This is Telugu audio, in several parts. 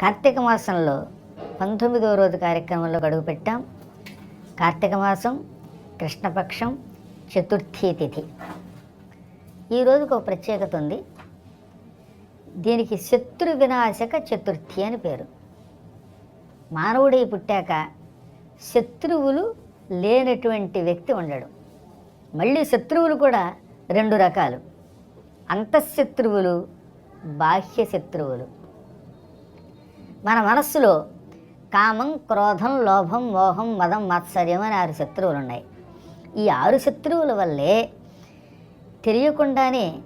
కార్తీక మాసంలో పంతొమ్మిదవ రోజు కార్యక్రమంలో గడువు పెట్టాం కార్తీక మాసం కృష్ణపక్షం చతుర్థి తిథి. ఈ రోజుకు ఒక ప్రత్యేకత ఉంది. దీనికి శత్రు వినాశక చతుర్థి అని పేరు. మానవుడై పుట్టాక శత్రువులు లేనటువంటి వ్యక్తి ఉండడు. మళ్ళీ శత్రువులు కూడా రెండు రకాలు. అంతఃశత్రువులు బాహ్య శత్రువులు మన మనస్సులో కామం క్రోధం లోభం మోహం మదం మాత్సర్యం అనే ఆరు శత్రువులు ఉన్నాయి. ఈ ఆరు శత్రువుల వల్లే తెలియకుండానే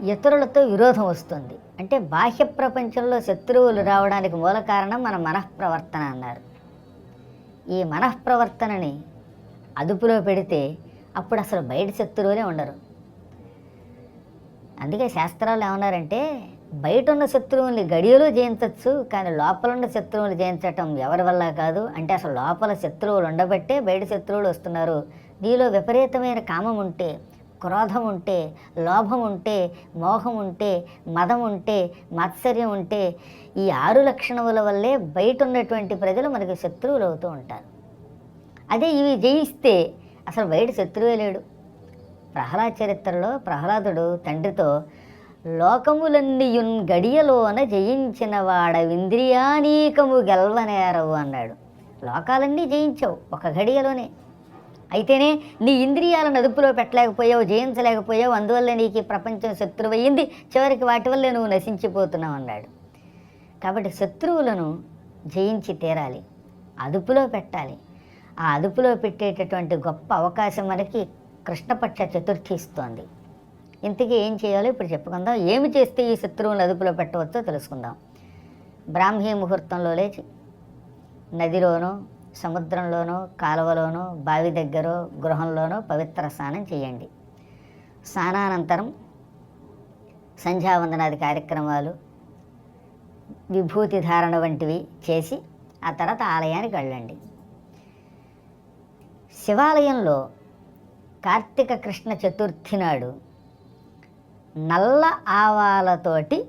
ఇతరులతో విరోధం వస్తుంది. అంటే బాహ్య ప్రపంచంలో శత్రువులు రావడానికి మూల కారణం మన మనఃప్రవర్తన అన్నారు. ఈ మనఃప్రవర్తనని అదుపులో పెడితే అప్పుడు అసలు బయట శత్రువులే ఉండరు. అందుకే శాస్త్రాలు ఏమన్నారంటే బయట ఉన్న శత్రువుల్ని గడియలో జయించవచ్చు కానీ లోపల ఉన్న శత్రువులు జయించటం ఎవరి వల్ల కాదు? అంటే అసలు లోపల శత్రువులు ఉండబట్టే బయట శత్రువులు వస్తున్నారు. నీలో విపరీతమైన కామం ఉంటే క్రోధం ఉంటే లోభం ఉంటే మోహం ఉంటే మదం ఉంటే మాత్సర్యం ఉంటే ఈ ఆరు లక్షణముల వల్లే బయట ఉన్నటువంటి ప్రజలు మనకి శత్రువులు అవుతూ ఉంటారు. అదే ఇవి జయిస్తే అసలు బయట శత్రువే లేడు. ప్రహ్లాద చరిత్రలో ప్రహ్లాదుడు తండ్రితో లోకములన్నీయున్ గడియలోన జయించిన వాడవింద్రియానీకము గెల్వనేరవు అన్నాడు. లోకాలన్నీ జయించావు ఒక గడియలోనే. అయితేనే నీ ఇంద్రియాలను అదుపులో పెట్టలేకపోయావు జయించలేకపోయావు అందువల్ల నీకు ఈ ప్రపంచం శత్రువయ్యింది చివరికి వాటి వల్లే నువ్వు నశించిపోతున్నావు అన్నాడు. కాబట్టి శత్రువులను జయించి తీరాలి అదుపులో పెట్టాలి. ఆ అదుపులో పెట్టేటటువంటి గొప్ప అవకాశం మనకి కృష్ణపక్ష చతుర్థి ఇస్తోంది. ఇంతకీ ఏం చేయాలో ఇప్పుడు చెప్పుకుందాం. ఏమి చేస్తే ఈ శత్రువులను అదుపులో పెట్టవచ్చో తెలుసుకుందాం. బ్రాహ్మీ ముహూర్తంలో లేచి నదిలోనో సముద్రంలోనో కాలువలోనో బావి దగ్గర గృహంలోనో పవిత్ర స్నానం చేయండి. స్నానానంతరం సంధ్యావందనాది కార్యక్రమాలు విభూతి ధారణ వంటివి చేసి ఆ తర్వాత ఆలయానికి వెళ్ళండి. శివాలయంలో కార్తీక కృష్ణ చతుర్థి నాడు నల్ల ఆవాలతోటి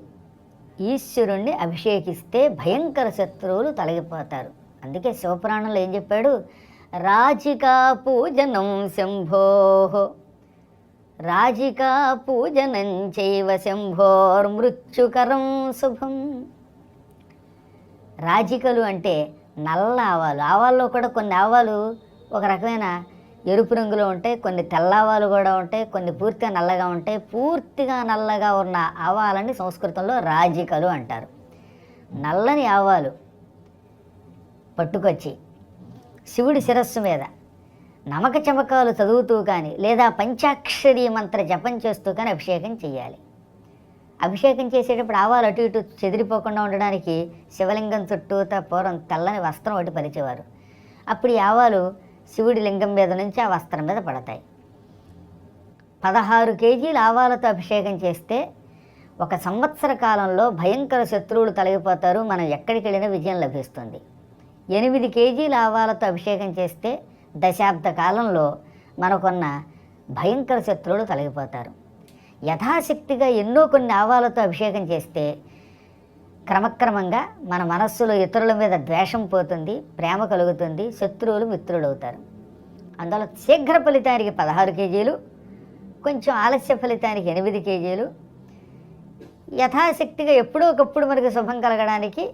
ఈశ్వరుణ్ణి అభిషేకిస్తే భయంకర శత్రువులు తొలగిపోతారు. అందుకే శివపురాణంలో ఏం చెప్పాడు? రాజికా పూజనం శంభో రాజికా పూజనం చైవ శంభోర్మృత్యుకరం శుభం. రాజికలు అంటే నల్ల ఆవాలు. ఆవాల్లో కూడా కొన్ని ఆవాలు ఒక రకమైన ఎరుపు రంగులో ఉంటాయి కొన్ని తెల్ల ఆవాలు కూడా ఉంటాయి కొన్ని పూర్తిగా నల్లగా ఉంటాయి. పూర్తిగా నల్లగా ఉన్న ఆవాలని సంస్కృతంలో రాజికలు అంటారు. నల్లని ఆవాలు పట్టుకొచ్చి శివుడి శిరస్సు మీద నమక చమకాలు చదువుతూ కానీ లేదా పంచాక్షరీ మంత్ర జపం చేస్తూ కానీ అభిషేకం చేయాలి. అభిషేకం చేసేటప్పుడు ఆవాలు అటు ఇటు చెదిరిపోకుండా ఉండడానికి శివలింగం చుట్టూతా పూర్వం తెల్లని వస్త్రం ఒకటి పరిచేవారు. అప్పుడు ఈ ఆవాలు శివుడి లింగం మీద నుంచి ఆ వస్త్రం మీద పడతాయి. పదహారు కేజీల ఆవాలతో అభిషేకం చేస్తే ఒక సంవత్సర కాలంలో భయంకర శత్రువులు తొలగిపోతారు మనం ఎక్కడికి వెళ్ళినా విజయం లభిస్తుంది. ఎనిమిది కేజీల ఆవాలతో అభిషేకం చేస్తే దశాబ్ద కాలంలో మనకున్న భయంకర శత్రువులు తొలగిపోతారు. యథాశక్తిగా ఎన్నో కొన్ని ఆవాలతో అభిషేకం చేస్తే క్రమక్రమంగా మన మనస్సులో ఇతరుల మీద ద్వేషం పోతుంది ప్రేమ కలుగుతుంది శత్రువులు మిత్రులు అవుతారు అందువల్ల శీఘ్ర ఫలితానికి పదహారు కేజీలు కొంచెం ఆలస్య ఫలితానికి ఎనిమిది కేజీలు. యథాశక్తిగా ఎప్పుడో ఒకప్పుడు మనకు శుభం కలగడానికి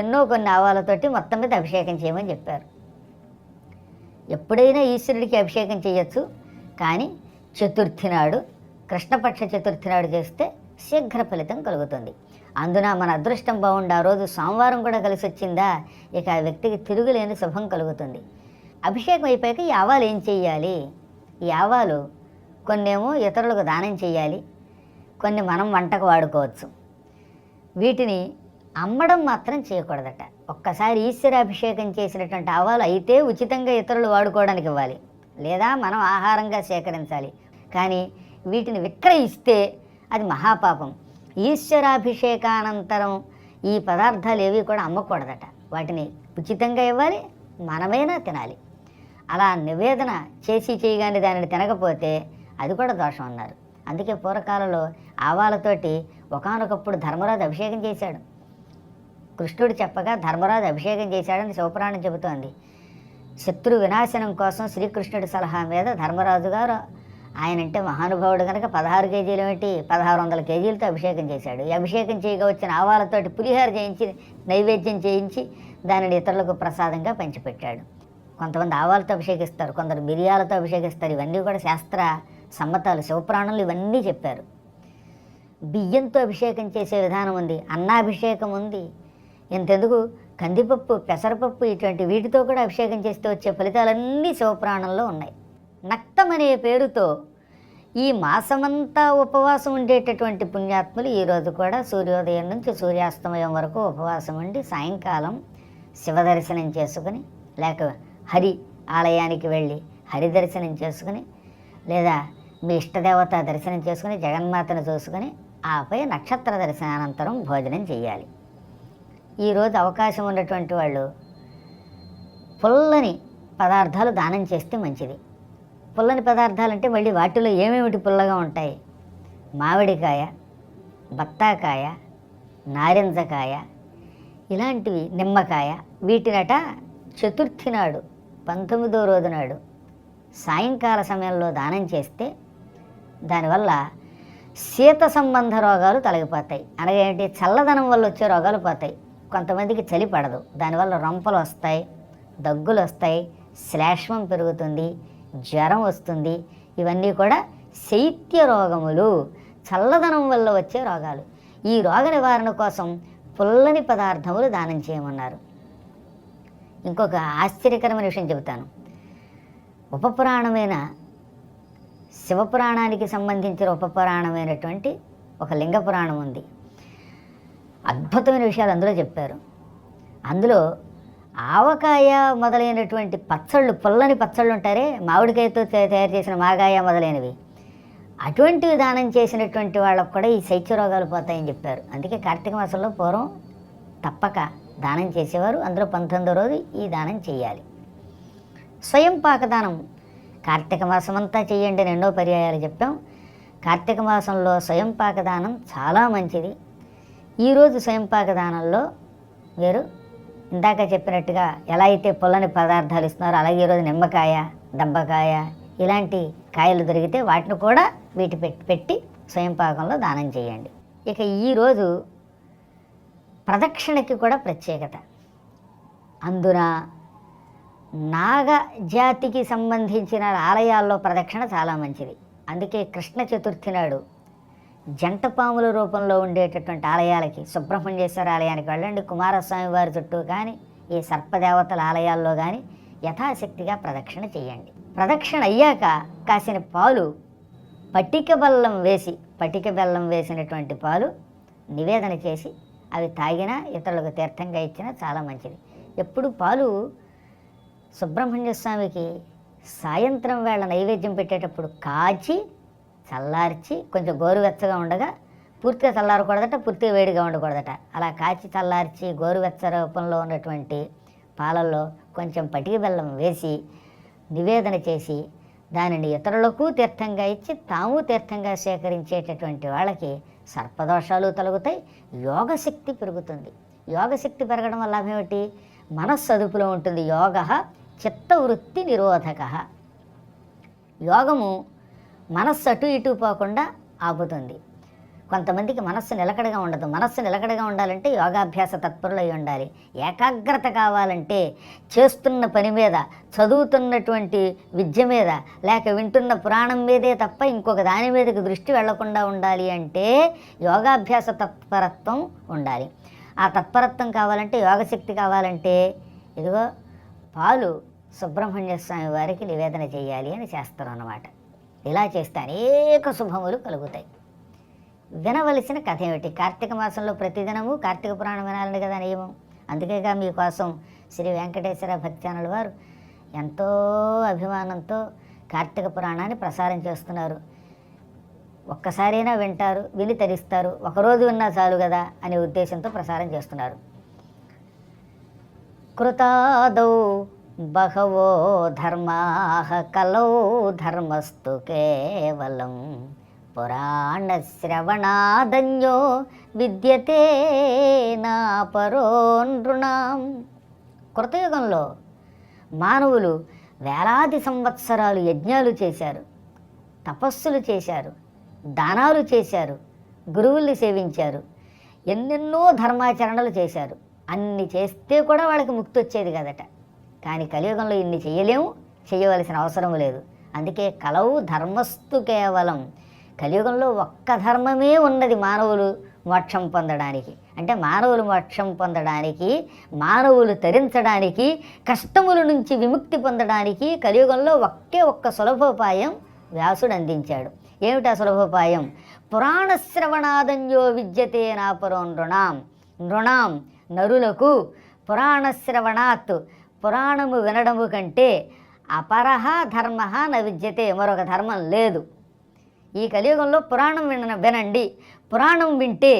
ఎన్నో కొన్ని ఆవాలతోటి మొత్తం మీద అభిషేకం చేయమని చెప్పారు. ఎప్పుడైనా ఈశ్వరుడికి అభిషేకం చేయొచ్చు కానీ చతుర్థి నాడు కృష్ణపక్ష చతుర్థి నాడు చేస్తే శీఘ్ర ఫలితం కలుగుతుంది. అందున మన అదృష్టం బాగుండి ఆ రోజు సోమవారం కూడా కలిసి వచ్చిందా? ఇక ఆ వ్యక్తికి తిరుగులేని శుభం కలుగుతుంది. అభిషేకం అయిపోయాక ఈ ఆవాలు ఏం చెయ్యాలి? ఈ ఆవాలు కొన్నేమో ఇతరులకు దానం చేయాలి కొన్ని మనం వంటకు వాడుకోవచ్చు. వీటిని అమ్మడం మాత్రం చేయకూడదట. ఒక్కసారి ఈశ్వరాభిషేకం చేసినటువంటి ఆవాలు అయితే ఉచితంగా ఇతరులు వాడుకోవడానికి ఇవ్వాలి. లేదా మనం ఆహారంగా సేకరించాలి. కానీ వీటిని విక్రయిస్తే అది మహాపాపం. ఈశ్వరాభిషేకానంతరం ఈ పదార్థాలు ఏవి కూడా అమ్మకూడదట. వాటిని ఉచితంగా ఇవ్వాలి మనమైనా తినాలి. అలా నివేదన చేసి చేయగానే దానిని తినకపోతే అది కూడా దోషం అన్నారు. అందుకే పూర్వకాలంలో ఆవాలతోటి ఒకానొకప్పుడు ధర్మరాజు అభిషేకం చేశాడు. కృష్ణుడు చెప్పగా ధర్మరాజు అభిషేకం చేశాడని శివపురాణం చెబుతోంది. శత్రు వినాశనం కోసం శ్రీకృష్ణుడి సలహా మీద ధర్మరాజు గారు ఆయన అంటే మహానుభావుడు కనుక పదహారు కేజీలు ఏమిటి? పదహారు వందల కేజీలతో అభిషేకం చేశాడు. ఈ అభిషేకం చేయగా వచ్చిన ఆవాలతోటి పులిహార చేయించి నైవేద్యం చేయించి దానిని ఇతరులకు ప్రసాదంగా పంచిపెట్టాడు. కొంతమంది ఆవాలతో అభిషేకిస్తారు కొందరు మిరియాలతో అభిషేకిస్తారు. ఇవన్నీ కూడా శాస్త్ర సమ్మతాలు శివప్రాణులు ఇవన్నీ చెప్పారు. బియ్యంతో అభిషేకం చేసే విధానం ఉంది అన్నాభిషేకం ఉంది. ఇంతెందుకు? కందిపప్పు పెసరపప్పు ఇటువంటి వీటితో కూడా అభిషేకం చేస్తే వచ్చే ఫలితాలన్నీ శివపురాణంలో ఉన్నాయి. నక్తమనే పేరుతో ఈ మాసమంతా ఉపవాసం ఉండేటటువంటి పుణ్యాత్ములు ఈరోజు కూడా సూర్యోదయం నుంచి సూర్యాస్తమయం వరకు ఉపవాసం ఉండి సాయంకాలం శివ దర్శనం చేసుకుని లేక హరి ఆలయానికి వెళ్ళి హరి దర్శనం చేసుకుని లేదా మీ ఇష్టదేవత దర్శనం చేసుకుని జగన్మాతను చూసుకుని ఆపై నక్షత్ర దర్శనానంతరం భోజనం చేయాలి. ఈరోజు అవకాశం ఉన్నటువంటి వాళ్ళు పుల్లని పదార్థాలు దానం చేస్తే మంచిది. పుల్లని పదార్థాలు అంటే మళ్ళీ వాటిలో ఏమేమిటి పుల్లగా ఉంటాయి? మామిడికాయ బత్తాకాయ నారింజకాయ ఇలాంటివి నిమ్మకాయ వీటినట చతుర్థి నాడు పంతొమ్మిదో రోజు నాడు సాయంకాల సమయంలో దానం చేస్తే దానివల్ల శీత సంబంధ రోగాలు తొలగిపోతాయి. అనగా ఏంటి? చల్లదనం వల్ల వచ్చే రోగాలు పోతాయి. కొంతమందికి చలి పడదు. దానివల్ల రొంపలు వస్తాయి దగ్గులు వస్తాయి శ్లేష్మం పెరుగుతుంది జ్వరం వస్తుంది. ఇవన్నీ కూడా శైత్య రోగములు చల్లదనం వల్ల వచ్చే రోగాలు. ఈ రోగ నివారణ కోసం పుల్లని పదార్థములు దానం చేయమన్నారు. ఇంకొక ఆశ్చర్యకరమైన విషయం చెబుతాను. ఉపపురాణమైన శివపురాణానికి సంబంధించిన ఉపపురాణమైనటువంటి ఒక లింగ పురాణం ఉంది. అద్భుతమైన విషయాలు అందులో చెప్పారు. అందులో ఆవకాయ మొదలైనటువంటి పచ్చళ్ళు పుల్లని పచ్చళ్ళు ఉంటారే మామిడికాయతో తయారు చేసిన మాగాయ మొదలైనవి. అటువంటివి దానం చేసినటువంటి వాళ్ళకు కూడా ఈ శైత్య రోగాలు పోతాయని చెప్పారు. అందుకే కార్తీక మాసంలో పూర్వం తప్పక దానం చేసేవారు. అందులో పంతొమ్మిదో రోజు ఈ దానం చేయాలి. స్వయం పాకదానం. కార్తీక మాసం అంతా చేయండి అని ఎన్నో పర్యాయాలు చెప్పాం. కార్తీక మాసంలో స్వయం పాకదానం చాలా మంచిది. ఈరోజు స్వయం పాకదానంలో మీరు ఇందాక చెప్పినట్టుగా ఎలా అయితే పుల్లని పదార్థాలు ఇస్తున్నారో అలాగే ఈరోజు నిమ్మకాయ దంబకాయ ఇలాంటి కాయలు దొరికితే వాటిని కూడా వీటి పెట్టి పెట్టి స్వయం పాకంలో దానం చేయండి. ఇక ఈరోజు ప్రదక్షిణకి కూడా ప్రత్యేకత. అందున నాగ జాతికి సంబంధించిన ఆలయాల్లో ప్రదక్షిణ చాలా మంచిది. అందుకే కృష్ణ చతుర్థి నాడు జంట పాముల రూపంలో ఉండేటటువంటి ఆలయాలకి సుబ్రహ్మణ్యేశ్వర ఆలయానికి వెళ్ళండి. కుమారస్వామి వారి చుట్టూ కానీ ఈ సర్పదేవతల ఆలయాల్లో కానీ యథాశక్తిగా ప్రదక్షిణ చేయండి. ప్రదక్షిణ అయ్యాక కాసిన పాలు పటిక బెల్లం వేసి పటిక బెల్లం వేసినటువంటి పాలు నివేదన చేసి అవి తాగినా ఇతరులకు తీర్థంగా ఇచ్చినా చాలా మంచిది. ఎప్పుడు పాలు సుబ్రహ్మణ్య స్వామికి సాయంత్రం వేళ నైవేద్యం పెట్టేటప్పుడు కాచి చల్లార్చి కొంచెం గోరువెచ్చగా ఉండగా పూర్తిగా చల్లారకూడదట పూర్తిగా వేడిగా ఉండకూడదట. అలా కాచి చల్లార్చి గోరువెచ్చ రూపంలో ఉన్నటువంటి పాలల్లో కొంచెం పటిక బెల్లం వేసి నివేదన చేసి దానిని ఇతరులకు తీర్థంగా ఇచ్చి తాము తీర్థంగా సేకరించేటటువంటి వాళ్ళకి సర్పదోషాలు తొలగుతాయి యోగశక్తి పెరుగుతుంది. యోగశక్తి పెరగడం వల్ల ఏమిటి? మనస్సు అదుపులో ఉంటుంది. యోగ చిత్తవృత్తి నిరోధక. యోగము మనస్సు అటు ఇటు పోకుండా ఆపుతుంది కొంతమందికి మనస్సు నిలకడగా ఉండదు. మనస్సు నిలకడగా ఉండాలంటే యోగాభ్యాస తత్పరులై ఉండాలి. ఏకాగ్రత కావాలంటే చేస్తున్న పని మీద చదువుతున్నటువంటి విద్య మీద లేక వింటున్న పురాణం మీదే తప్ప ఇంకొక దాని మీదకి దృష్టి వెళ్ళకుండా ఉండాలి అంటే యోగాభ్యాస తత్పరత్వం ఉండాలి. ఆ తత్పరత్వం కావాలంటే యోగశక్తి కావాలంటే ఇదిగో పాలు సుబ్రహ్మణ్య స్వామి వారికి నివేదన చేయాలి అని చేస్తారు అన్నమాట ఇలా చేస్తే అనేక శుభములు కలుగుతాయి. వినవలసిన కథ ఏమిటి? కార్తీక మాసంలో ప్రతిదినము కార్తీక పురాణం వినాలని కదా నియమం. అందుకేగా మీకోసం శ్రీ వెంకటేశ్వర భక్తి వారు ఎంతో అభిమానంతో కార్తీక పురాణాన్ని ప్రసారం చేస్తున్నారు. ఒక్కసారైనా వింటారు విని తరిస్తారు ఒకరోజు విన్నా చాలు కదా అనే ఉద్దేశంతో ప్రసారం చేస్తున్నారు. కృతాదౌ బహవో ధర్మా కలౌ ధర్మస్తు కేవలం పురాణశ్రవణాదన్యో విద్యతే నా పరోనృణాం కృతయుగంలో మానవులు వేలాది సంవత్సరాలు యజ్ఞాలు చేశారు తపస్సులు చేశారు దానాలు చేశారు గురువుల్ని సేవించారు ఎన్నెన్నో ధర్మాచరణలు చేశారు. అన్ని చేస్తే కూడా వాళ్ళకి ముక్తి వచ్చేది కదట. కానీ కలియుగంలో ఇన్ని చేయలేము చేయవలసిన అవసరం లేదు. అందుకే కలవు ధర్మస్తు కేవలం. కలియుగంలో ఒక్క ధర్మమే ఉన్నది మానవులు మోక్షం పొందడానికి. అంటే మానవులు మోక్షం పొందడానికి మానవులు తరించడానికి కష్టముల నుంచి విముక్తి పొందడానికి కలియుగంలో ఒకే ఒక్క సులభోపాయం వ్యాసుడు అందించాడు. ఏమిటా సులభోపాయం? పురాణ శ్రవణాదంజో విద్యతే నాపురం నృణాం. నృణాం నరులకు పురాణ శ్రవణాత్ పురాణము వినడము కంటే అపరహ ధర్మ న విద్యతే మరొక ధర్మం లేదు. ఈ కలియుగంలో పురాణం విన వినండి. పురాణం వింటే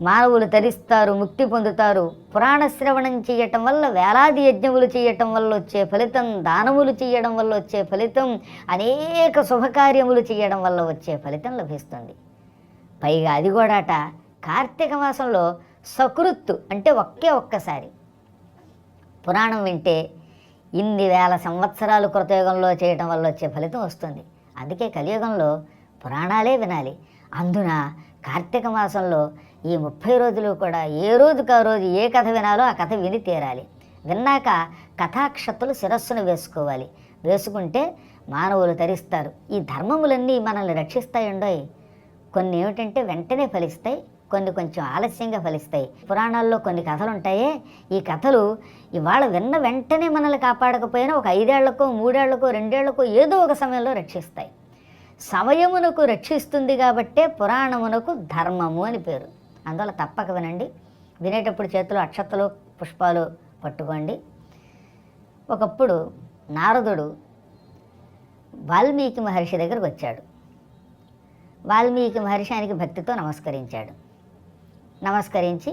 మానవులు తరిస్తారు ముక్తి పొందుతారు. పురాణ శ్రవణం చేయటం వల్ల వేలాది యజ్ఞములు చేయటం వల్ల వచ్చే ఫలితం దానములు చేయడం వల్ల వచ్చే ఫలితం అనేక శుభకార్యములు చేయడం వల్ల వచ్చే ఫలితం లభిస్తుంది. పైగా అది కూడాట కార్తీక మాసంలో సకృత్తు అంటే ఒకే ఒక్కసారి. పురాణం వింటే ఇన్ని వేల సంవత్సరాలు కృతయుగంలో చేయటం వల్ల వచ్చే ఫలితం వస్తుంది. అందుకే కలియుగంలో పురాణాలే వినాలి. అందున కార్తీక మాసంలో ఈ ముప్పై రోజులు కూడా ఏ రోజుకు ఆ రోజు ఏ కథ వినాలో ఆ కథ విని తీరాలి. విన్నాక కథాక్షతులు శిరస్సును వేసుకోవాలి. వేసుకుంటే మానవులు తరిస్తారు. ఈ ధర్మములన్నీ మనల్ని రక్షిస్తాయండోయ్. కొన్ని ఏమిటంటే వెంటనే ఫలిస్తాయి కొన్ని కొంచెం ఆలస్యంగా ఫలిస్తాయి. పురాణాల్లో కొన్ని కథలు ఉంటాయే ఈ కథలు ఇవాళ విన్న వెంటనే మనల్ని కాపాడకపోయినా ఒక ఐదేళ్ళకో మూడేళ్ళకో రెండేళ్ళకో ఏదో ఒక సమయంలో రక్షిస్తాయి. సమయమునకు రక్షిస్తుంది కాబట్టే పురాణమునకు ధర్మము అని పేరు. అందువల్ల తప్పక వినండి. వినేటప్పుడు చేతిలో అక్షతలు పుష్పాలు పట్టుకోండి. ఒకప్పుడు నారదుడు వాల్మీకి మహర్షి దగ్గరకు వచ్చాడు. వాల్మీకి మహర్షి ఆయనకి భక్తితో నమస్కరించాడు. నమస్కరించి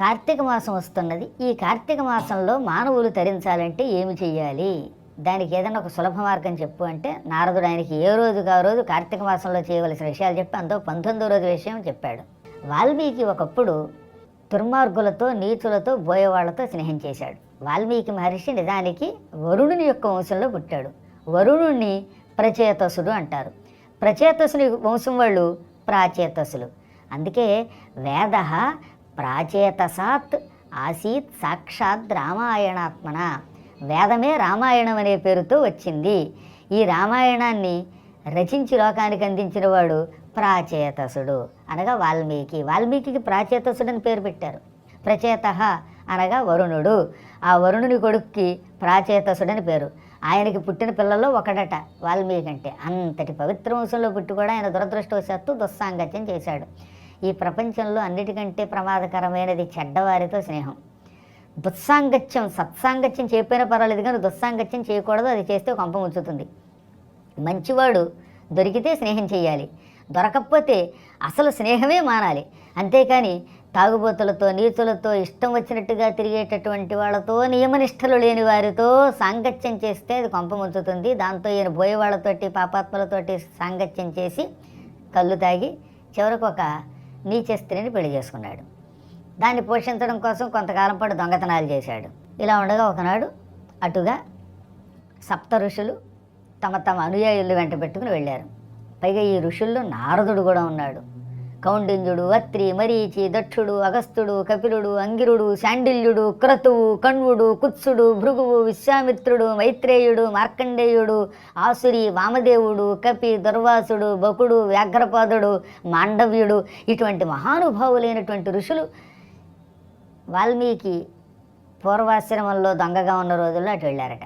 కార్తీక మాసం వస్తున్నది. ఈ కార్తీక మాసంలో మానవులు తరించాలంటే ఏమి చేయాలి దానికి ఏదైనా ఒక సులభ మార్గం చెప్పు అంటే నారదుడు ఆయనకి ఏ రోజుకు ఆ రోజు కార్తీక మాసంలో చేయవలసిన విషయాలు చెప్పి అంతో పంతొమ్మిదో రోజు విషయం చెప్పాడు. వాల్మీకి ఒకప్పుడు దుర్మార్గులతో నీచులతో బోయేవాళ్ళతో స్నేహం చేశాడు. వాల్మీకి మహర్షి నిజానికి వరుణుని యొక్క వంశంలో పుట్టాడు. వరుణుణ్ణి ప్రచేతసుడు అంటారు. ప్రచేతసుని వంశం వాళ్ళు ప్రాచేతసులు. అందుకే వేద ప్రాచేతసాత్ ఆసీత్ సాక్షాత్ రామాయణాత్మన. వేదమే రామాయణం అనే పేరుతో వచ్చింది. ఈ రామాయణాన్ని రచించి లోకానికి అందించిన వాడు ప్రాచేతసుడు. అనగా వాల్మీకి. వాల్మీకి ప్రాచేతసుడు అని పేరు పెట్టారు. ప్రచేత అనగా వరుణుడు. ఆ వరుణుని కొడుక్కి ప్రాచేతసుడని పేరు. ఆయనకి పుట్టిన పిల్లల్లో ఒకడట వాల్మీకి అంటే అంతటి పవిత్ర వంశంలో పుట్టి కూడా ఆయన దురదృష్టవశాత్తు దుస్సాంగత్యం చేశాడు. ఈ ప్రపంచంలో అన్నిటికంటే ప్రమాదకరమైనది చెడ్డవారితో స్నేహం. దుస్సాంగత్యం సత్సాంగత్యం చేయకపోయినా పర్వాలేదు కానీ దుస్సాంగత్యం చేయకూడదు అది చేస్తే కొంప ఉంచుతుంది. మంచివాడు దొరికితే స్నేహం చేయాలి దొరకకపోతే అసలు స్నేహమే మానాలి అంతేకాని తాగుబోతులతో నీచులతో ఇష్టం వచ్చినట్టుగా తిరిగేటటువంటి వాళ్ళతో నియమనిష్టలు లేని వారితో సాంగత్యం చేస్తే అది కొంప ముంచుతుంది దాంతో ఈయన బోయేవాళ్ళతోటి పాపాత్మలతోటి సాంగత్యం చేసి కళ్ళు తాగి చివరకు ఒక నీచ స్త్రీని పెళ్ళి చేసుకున్నాడు. దాన్ని పోషించడం కోసం కొంతకాలం పాటు దొంగతనాలు చేశాడు. ఇలా ఉండగా ఒకనాడు అటుగా సప్త ఋషులు తమ తమ అనుయాయులు వెంట పెట్టుకుని వెళ్ళారు. పైగా ఈ ఋషుల్లో నారదుడు కూడా ఉన్నాడు. కౌండిన్యుడు అత్రి మరీచి దక్షుడు అగస్త్యుడు కపిలుడు అంగిరుడు శాండిల్యుడు క్రతువు కణ్వుడు కుత్సుడు భృగువు విశ్వామిత్రుడు మైత్రేయుడు మార్కండేయుడు ఆసురి వామదేవుడు కపి దుర్వాసుడు బకుడు వ్యాఘ్రపాదుడు మాండవ్యుడు ఇటువంటి మహానుభావులైనటువంటి ఋషులు వాల్మీకి పూర్వాశ్రమంలో దొంగగా ఉన్న రోజుల్లో అటు వెళ్ళారట.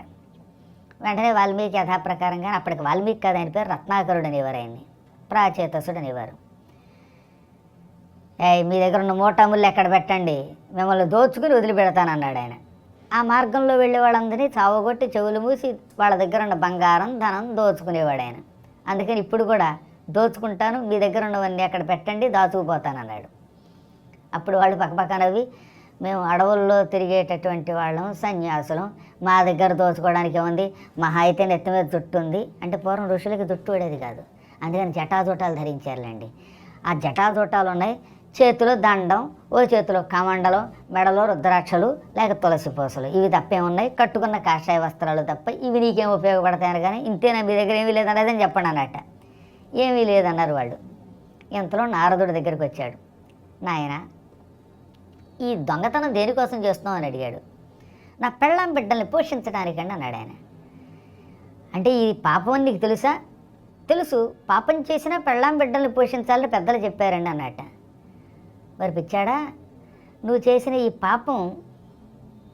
వెంటనే వాల్మీకి యథాప్రకారంగా అప్పటికి వాల్మీకి కాదు ఆయన పేరు రత్నాకరుడు అనేవారు ఆయన్ని ప్రాచేతసుడు అనేవారు మీ దగ్గర ఉన్న మూటాముళ్ళు ఎక్కడ పెట్టండి? మిమ్మల్ని దోచుకుని వదిలిపెడతానన్నాడు ఆయన. ఆ మార్గంలో వెళ్ళే వాళ్ళందరినీ చావగొట్టి చెవులు మూసి వాళ్ళ దగ్గర ఉన్న బంగారం ధనం దోచుకునేవాడు ఆయన. అందుకని ఇప్పుడు కూడా దోచుకుంటాను మీ దగ్గర ఉన్నవన్నీ ఎక్కడ పెట్టండి దాచుకుపోతానన్నాడు. అప్పుడు వాళ్ళు పక్కపక్కనవి మేము అడవుల్లో తిరిగేటటువంటి వాళ్ళం సన్యాసులం. మా దగ్గర దోచుకోవడానికి ఏముంది? మహా అయితే నెత్తి మీద జుట్టు ఉంది. అంటే పూర్వం ఋషులకి జుట్టు పడేది కాదు. అందుకని జటాజుటాలు ధరించారులేండి. ఆ జటాజుటాలు ఉన్నాయి చేతిలో దండం ఓ చేతిలో కమండలం మెడలో రుద్రాక్షలు లేక తులసి పూసలు. ఇవి తప్పేమున్నాయి కట్టుకున్న కాషాయ వస్త్రాలు తప్ప ఇవి నీకేం ఉపయోగపడతాయని కానీ ఇంతేనా? మీ దగ్గర ఏమీ లేదన్నదని చెప్పండి అన్నట్ట. ఏమీ లేదన్నారు వాళ్ళు. ఇంతలో నారదుడి దగ్గరికి వచ్చాడు. నాయన ఈ దొంగతనం దేనికోసం చేస్తున్నావు అని అడిగాడు. నా పెళ్ళాం బిడ్డల్ని పోషించడానికండి అన్నాడు ఆయన. అంటే ఈ పాపం అని నీకు తెలుసా? తెలుసు. పాపం చేసినా పెళ్ళాం బిడ్డల్ని పోషించాలని పెద్దలు చెప్పారండి అన్నట్ట. మరి పిచ్చాడా? నువ్వు చేసిన ఈ పాపం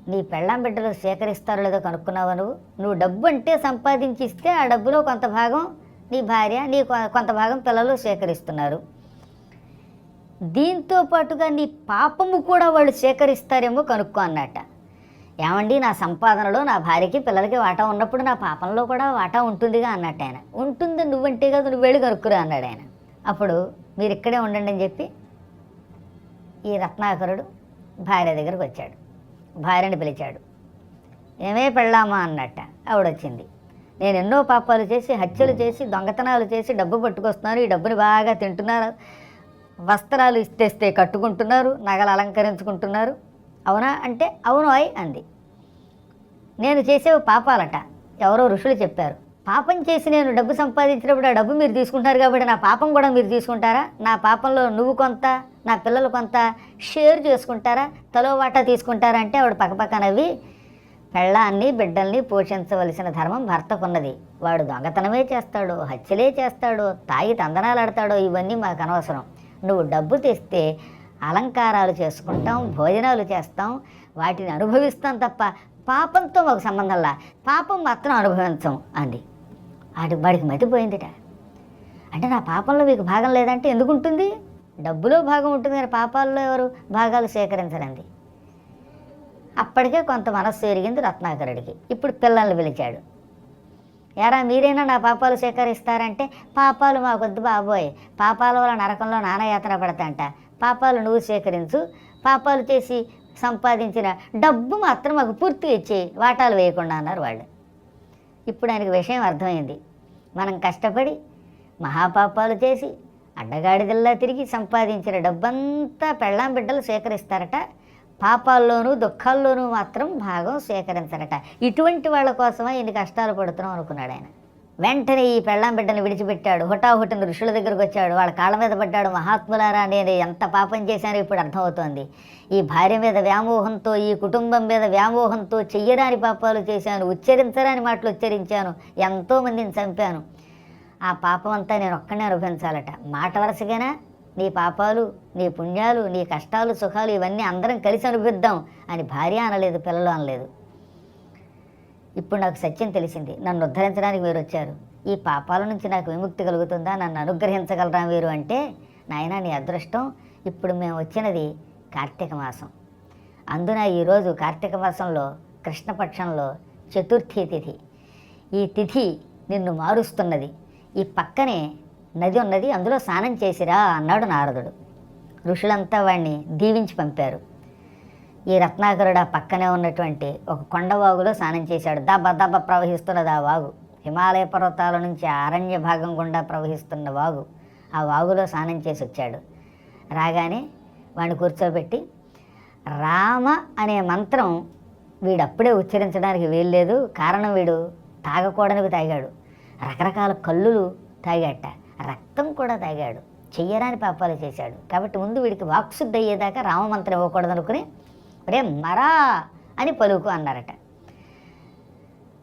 నీ పెళ్ళాం బిడ్డలు స్వీకరిస్తారో లేదో కనుక్కున్నావా నువ్వు? నువ్వు డబ్బు అంటే సంపాదించిస్తే ఆ డబ్బులో కొంత భాగం నీ భార్య నీ కొ- కొంత భాగం పిల్లలు స్వీకరిస్తున్నారు దీంతో పాటుగా నీ పాపము కూడా వాళ్ళు స్వీకరిస్తారేమో కనుక్కో అన్నట్ట. ఏమండి నా సంపాదనలో నా భార్యకి పిల్లలకి వాటా ఉన్నప్పుడు నా పాపంలో కూడా వాటా ఉంటుందిగా అన్నట్టు ఆయన. ఉంటుంది నువ్వంటే కదా నువ్వు వెళ్ళి కనుక్కురా అన్నాడు ఆయన. అప్పుడు మీరు ఇక్కడే ఉండండి అని చెప్పి ఈ రత్నాకరుడు భార్య దగ్గరకు వచ్చాడు. భార్యని పిలిచాడు. ఏమే పెళ్ళామా? అన్నట్ట. ఆవిడొచ్చింది. నేను ఎన్నో పాపాలు చేసి హత్యలు చేసి దొంగతనాలు చేసి డబ్బు పట్టుకొస్తున్నారు. ఈ డబ్బుని బాగా తింటున్నారు. వస్త్రాలు ఇస్తేస్తే కట్టుకుంటున్నారు. నగలు అలంకరించుకుంటున్నారు. అవునా? అంటే అవును అయి అంది. నేను చేసేవి పాపాలట. ఎవరో ఋషులు చెప్పారు. పాపం చేసి నేను డబ్బు సంపాదించినప్పుడు ఆ డబ్బు మీరు తీసుకుంటారు కాబట్టి నా పాపం కూడా మీరు తీసుకుంటారా? నా పాపంలో నువ్వు కొంత నా పిల్లలు కొంత షేర్ చేసుకుంటారా? తలో వాటా తీసుకుంటారా అంటే ఆవిడ పక్కపక్క నవ్వి పెళ్ళాన్ని బిడ్డల్ని పోషించవలసిన ధర్మం భర్తకున్నది. వాడు దొంగతనమే చేస్తాడు హత్యలే చేస్తాడో తాగి తందనాలాడతాడో ఇవన్నీ మాకు అనవసరం. నువ్వు డబ్బు తెస్తే అలంకారాలు చేసుకుంటాం భోజనాలు చేస్తాం వాటిని అనుభవిస్తాం తప్ప పాపంతో మాకు సంబంధంలా పాపం మాత్రం అనుభవించం అంది. వాడికి వాడికి మతిపోయిందిట అంటే నా పాపంలో మీకు భాగం లేదంటే ఎందుకు ఉంటుంది? డబ్బులో భాగం ఉంటుంది కానీ పాపాల్లో ఎవరు భాగాలు సేకరించరండి? అప్పటికే కొంత మనస్సు ఎరిగింది రత్నాకరుడికి ఇప్పుడు పిల్లల్ని పిలిచాడు. ఎరా మీరైనా నా పాపాలు సేకరిస్తారంటే పాపాలు మాకొద్దు బాబోయ్. పాపాల వల్ల నరకంలో నానయాతన పడతాంట. పాపాలు నువ్వు సేకరించు. పాపాలు చేసి సంపాదించిన డబ్బు మాత్రం మాకు పూర్తిగా ఇచ్చేయి. వాటాలు వేయకుండా అన్నారు వాళ్ళు. ఇప్పుడు ఆయనకు విషయం అర్థమైంది. మనం కష్టపడి మహాపాపాలు చేసి అడ్డగాడిదల్లా తిరిగి సంపాదించిన డబ్బంతా పెళ్ళాం బిడ్డలు సేకరిస్తారట. పాపాల్లోనూ దుఃఖాల్లోనూ మాత్రం భాగం సేకరించరట. ఇటువంటి వాళ్ళ కోసమే ఇన్ని కష్టాలు పడుతున్నాం అనుకున్నాడు ఆయన. వెంటనే ఈ పెళ్ళాం బిడ్డను విడిచిపెట్టాడు. హుటాహుటిన ఋషుల దగ్గరకు వచ్చాడు. వాళ్ళ కాళ్ళ మీద పడ్డాడు. మహాత్ములారా నేను ఎంత పాపం చేశానో ఇప్పుడు అర్థమవుతోంది. ఈ భార్య మీద వ్యామోహంతో ఈ కుటుంబం మీద వ్యామోహంతో చెయ్యరాని పాపాలు చేశాను. ఉచ్చరించరాని మాటలు ఉచ్చరించాను. ఎంతోమందిని చంపాను. ఆ పాపం అంతా నేను ఒక్కనే అనుభవించాలట. మాట వరుసగానా? నీ పాపాలు నీ పుణ్యాలు నీ కష్టాలు సుఖాలు ఇవన్నీ అందరం కలిసి అనుభవిద్దాం అని భార్య అనలేదు పిల్లలు అనలేదు. ఇప్పుడు నాకు సత్యం తెలిసింది. నన్ను ఉద్ధరించడానికి మీరు వచ్చారు. ఈ పాపాల నుంచి నాకు విముక్తి కలుగుతుందా? నన్ను అనుగ్రహించగలరా మీరు అంటే నాయనా నీ అదృష్టం ఇప్పుడు మేము వచ్చినది కార్తీక మాసం. అందున ఈరోజు కార్తీక మాసంలో కృష్ణపక్షంలో చతుర్థి తిథి. ఈ తిథి నిన్ను మారుస్తున్నది. ఈ పక్కనే నది ఉన్నది. అందులో స్నానం చేసిరా అన్నాడు నారదుడు. ఋషులంతా వాడిని దీవించి పంపారు. ఈ రత్నాకరుడు ఆ పక్కనే ఉన్నటువంటి ఒక కొండవాగులో స్నానం చేశాడు. దబ్బ దబ్బ ప్రవహిస్తున్నది ఆ వాగు. హిమాలయ పర్వతాల నుంచి అరణ్య భాగం గుండా ప్రవహిస్తున్న వాగు ఆ వాగులో స్నానం చేసి వచ్చాడు. రాగానే వాడిని కూర్చోబెట్టి రామ అనే మంత్రం వీడు అప్పుడే ఉచ్చరించడానికి వీల్లేదు కారణం వీడు తాగకూడనివి తాగాడు. రకరకాల కల్లులు తాగాట రక్తం కూడా తాగాడు. చెయ్యరాని పాపాలు చేశాడు. కాబట్టి ముందు వీడికి వాక్శుద్ధి అయ్యేదాకా రామమంత్రం ఇవ్వకూడదు అప్పుడే మరా అని పలుకు అన్నారట.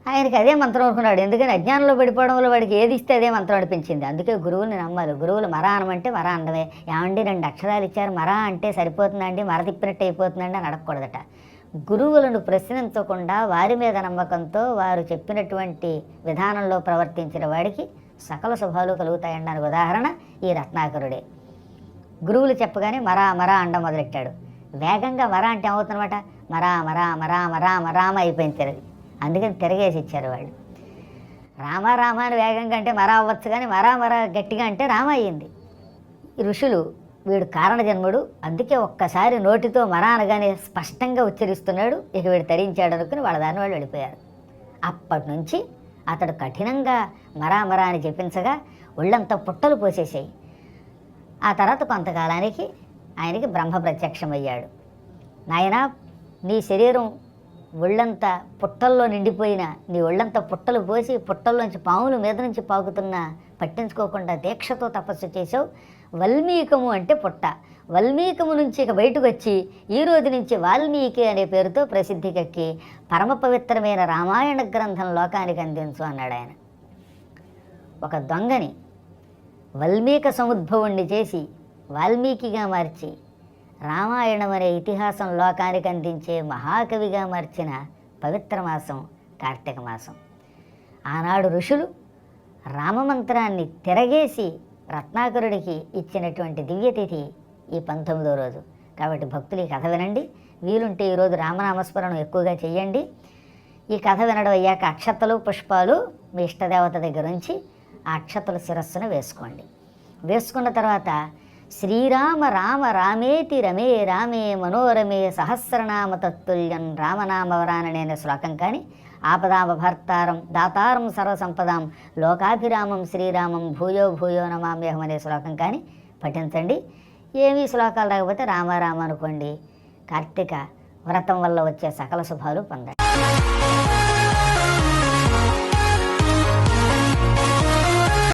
ఆయనకి అదే మంత్రం అనుకున్నాడు. ఎందుకని? అజ్ఞానంలో పడిపోవడంలో వాడికి ఏది ఇస్తే అదే మంత్రం అనిపించింది. అందుకే గురువుని నమ్మాలి. గురువులు మరా అనమంటే మరా అందమే ఏమండి? రెండు అక్షరాలు ఇచ్చారు. మరా అంటే సరిపోతుందండి మర తిప్పినట్టు అయిపోతుందండి అని అడగకూడదట. గురువులను ప్రశ్నించకుండా వారి మీద నమ్మకంతో వారు చెప్పినటువంటి విధానంలో ప్రవర్తించిన వాడికి సకల శుభాలు కలుగుతాయండి అని ఉదాహరణ ఈ రత్నాకరుడే. గురువులు చెప్పగానే మరా మరా అండం మొదలెట్టాడు. వేగంగా మరా అంటే ఏమవుతుందన్నమాట? మరా రామ రామ రామ రామ అయిపోయింది తిరగి. అందుకని తిరగేసి ఇచ్చారు వాళ్ళు. రామ రామ అని వేగంగా అంటే మరా అవ్వచ్చు కానీ మరా మరా గట్టిగా అంటే రామ అయ్యింది. ఋషులు వీడు కారణ జన్ముడు అందుకే ఒక్కసారి నోటితో మరా అనగానే స్పష్టంగా ఉచ్చరిస్తున్నాడు. ఇక వీడు తరించాడు అనుకుని వాళ్ళ దాని వాళ్ళు వెళ్ళిపోయారు. అప్పటి నుంచి అతడు కఠినంగా మరా మరా అని చెప్పించగా ఒళ్ళంతా పుట్టలు పోసేసాయి ఆ తర్వాత కొంతకాలానికి ఆయనకి బ్రహ్మ ప్రత్యక్షమయ్యాడు. నాయనా నీ శరీరం ఒళ్ళంతా పుట్టల్లో నిండిపోయిన నీ ఒళ్ళంతా పుట్టలు పోసి పుట్టల్లోంచి పాములు మీద నుంచి పాకుతున్నా పట్టించుకోకుండా దీక్షతో తపస్సు చేసావు వల్మీకము అంటే పుట్ట. వల్మీకము నుంచి ఇక బయటకు వచ్చి ఈ రోజు నుంచి వాల్మీకి అనే పేరుతో ప్రసిద్ధికెక్కి పరమ పవిత్రమైన రామాయణ గ్రంథం లోకానికి అందించు అన్నాడు ఆయన. ఒక దొంగని వల్మీక సముద్భవుణ్ణి చేసి వాల్మీకిగా మార్చి రామాయణం అనే ఇతిహాసం లోకానికి అందించే మహాకవిగా మార్చిన పవిత్ర మాసం కార్తీక మాసం. ఆనాడు ఋషులు రామమంత్రాన్ని తిరగేసి రత్నాకరుడికి ఇచ్చినటువంటి దివ్యతిథి ఈ పంతొమ్మిదో రోజు. కాబట్టి భక్తులు ఈ కథ వినండి. వీలుంటే ఈరోజు రామనామస్మరణం ఎక్కువగా చేయండి. ఈ కథ వినడం అయ్యాక అక్షతలు పుష్పాలు మీ ఇష్టదేవత దగ్గర నుంచి ఆ అక్షతల శిరస్సును వేసుకోండి. వేసుకున్న తర్వాత శ్రీరామ రామ రామేతి రమే రామే మనోరమే సహస్రనామ తత్తుల్యం రామనామవరాననే శ్లోకం కానీ ఆపదామభర్తారం దాతారం సర్వసంపదాం లోకాభిరామం శ్రీరామం భూయో భూయో నమామ్యహం అనే శ్లోకం కానీ పఠించండి. ఏమీ శ్లోకాలు రాకపోతే రామారామ అనుకోండి. కార్తీక వ్రతం వల్ల వచ్చే సకల శుభాలు పొందండి.